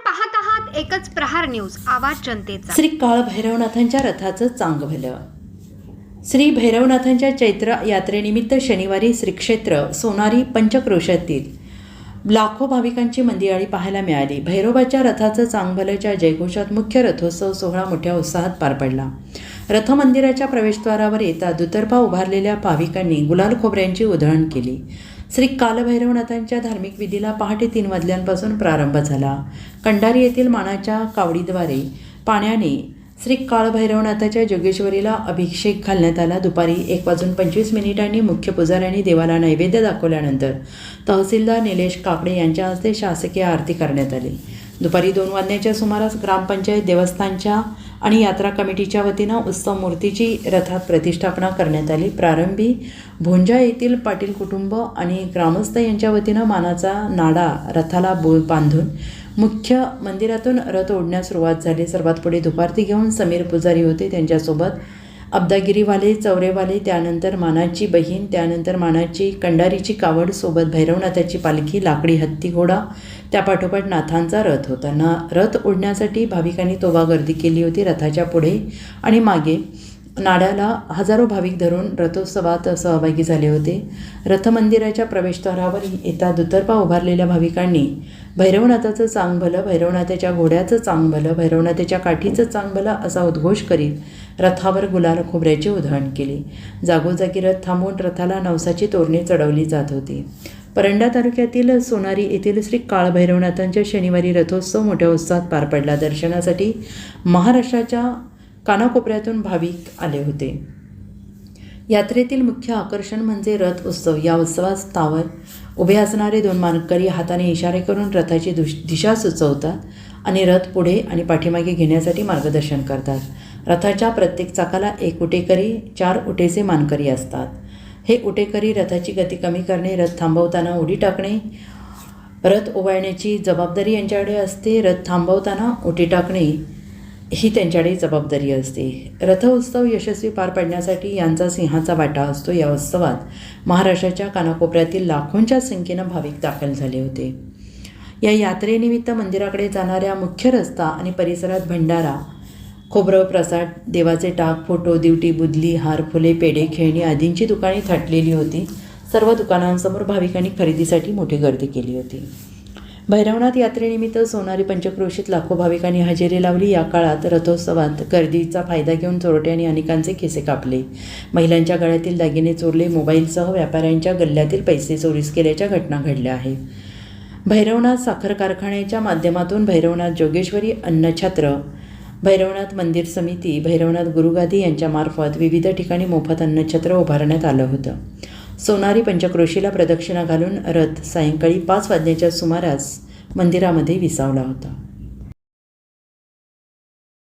पाहत आहात एकच प्रहार न्यूज आवाज जनतेचा. श्री काळ भैरवनाथांच्या रथाचं चांग भलं श्री भैरवनाथांच्या चैत्र यात्रेनिमित्त शनिवारी श्री क्षेत्र सोनारी पंचक्रोशातील लाखो भाविकांची मंदिराळी पाहायला मिळाली. भैरोबाच्या रथाचं चांगभल्याच्या जयघोषात मुख्य रथोत्सव सोहळा मोठ्या उत्साहात पार पडला. रथ मंदिराच्या प्रवेशद्वारावर येता दुतर्फा उभारलेल्या भाविकांनी गुलाल खोबऱ्यांची उधळण केली. श्री कालभैरवनाथांच्या धार्मिक विधीला पहाटे तीन वाजल्यांपासून प्रारंभ झाला. कंडारी येथील मानाच्या कावडीद्वारे पाण्याने श्री काळभैरवनाथाच्या जोगेश्वरीला अभिषेक घालण्यात आला. दुपारी एक वाजून पंचवीस मिनिटांनी मुख्य पुजाऱ्यांनी देवाला नैवेद्य दाखवल्यानंतर तहसीलदार निलेश काकडे यांच्या हस्ते शासकीय आरती करण्यात आली. दुपारी दोन वाजण्याच्या सुमारास ग्रामपंचायत देवस्थानच्या आणि यात्रा कमिटीच्या वतीनं उत्सव मूर्तीची रथात प्रतिष्ठापना करण्यात आली. प्रारंभी भोंजा येथील पाटील कुटुंब आणि ग्रामस्थ यांच्या वतीनं मानाचा नाडा रथाला बो बांधून मुख्य मंदिरातून रथ ओढण्यास सुरुवात झाली. सर्वात पुढे दुपारती घेऊन समीर पुजारी होते. त्यांच्यासोबत अब्दागिरीवाले चौरेवाले त्यानंतर मानाची बहीण त्यानंतर मानाची कंडारीची कावड सोबत भैरवनाथाची पालखी लाकडी हत्ती घोडा त्यापाठोपाठ नाथांचा रथ होता. ना रथ ओढण्यासाठी भाविकांनी तोबा गर्दी केली होती रथाच्या पुढे आणि मागे. नाड्याला हजारो भाविक धरून रथोत्सवात सहभागी झाले होते. रथमंदिराच्या प्रवेशद्वारावर येता दुतर्फा उभारलेल्या भाविकांनी भैरवनाथाचं चांगभलं भैरवनाथाच्या घोड्याचं चांगभलं भैरवनाथाच्या काठीचं चांगभलं असा उद्घोष करीत रथावर गुलाल खोबऱ्याचे उधळण केले. जागोजागी रथ थांबवून रथाला नवसाची तोरणे चढवली जात होती. परंडा तालुक्यातील सोनारी येथील श्री काळभैरवनाथांच्या शनिवारी रथोत्सव मोठ्या उत्साहात पार पडला. दर्शनासाठी महाराष्ट्राच्या कानाकोपऱ्यातून भाविक आले होते. यात्रेतील मुख्य आकर्षण म्हणजे रथ उत्सव. या उत्सवात स्थावर उभे असणारे दोन मानकरी हाताने इशारे करून रथाची दुश दिशा सुचवतात आणि रथ पुढे आणि पाठीमागे घेण्यासाठी मार्गदर्शन करतात. रथाच्या प्रत्येक चाकाला एक उटेकरी चार उटेचे मानकरी असतात. हे उटेकरी रथाची गती कमी करणे रथ थांबवताना उडी टाकणे रथ ओवाळण्याची जबाबदारी यांच्याकडे असते. रथ थांबवताना उटी टाकणे ही त्यांच्याकडे जबाबदारी असते. रथोत्सव यशस्वी पार पाडण्यासाठी यांचा सिंहाचा वाटा असतो. या उत्सवात महाराष्ट्राच्या कानाकोपऱ्यातील लाखोंच्या संख्येनं भाविक दाखल झाले होते. या यात्रेनिमित्त मंदिराकडे जाणाऱ्या मुख्य रस्ता आणि परिसरात भंडारा खोबरं प्रसाद देवाचे टाक फोटो दिवटी बुदली हार फुले पेढे खेळणी आदींची दुकाने थाटलेली होती. सर्व दुकानांसमोर भाविकांनी खरेदीसाठी मोठी गर्दी केली होती. भैरवनाथ यात्रेनिमित्त सोनारी पंचक्रोशीत लाखो भाविकांनी हजेरी लावली. या काळात रथोत्सवात गर्दीचा फायदा घेऊन चोरट्यांनी अनेकांचे खिसे कापले. महिलांच्या गळ्यातील दागिने चोरले. मोबाईलसह व्यापाऱ्यांच्या गल्ल्यातील पैसे चोरीस केल्याच्या घटना घडल्या आहेत. भैरवनाथ साखर कारखान्याच्या माध्यमातून भैरवनाथ जोगेश्वरी अन्नछत्र भैरवनाथ मंदिर समिती भैरवनाथ गुरुगादी यांच्यामार्फत विविध ठिकाणी मोफत अन्नछत्र उभारण्यात आलं होतं. सोनारी पंचक्रोशीला प्रदक्षिणा घालून रथ सायंकाळी पाच वाजण्याच्या सुमारास मंदिरामध्ये विसावला होता.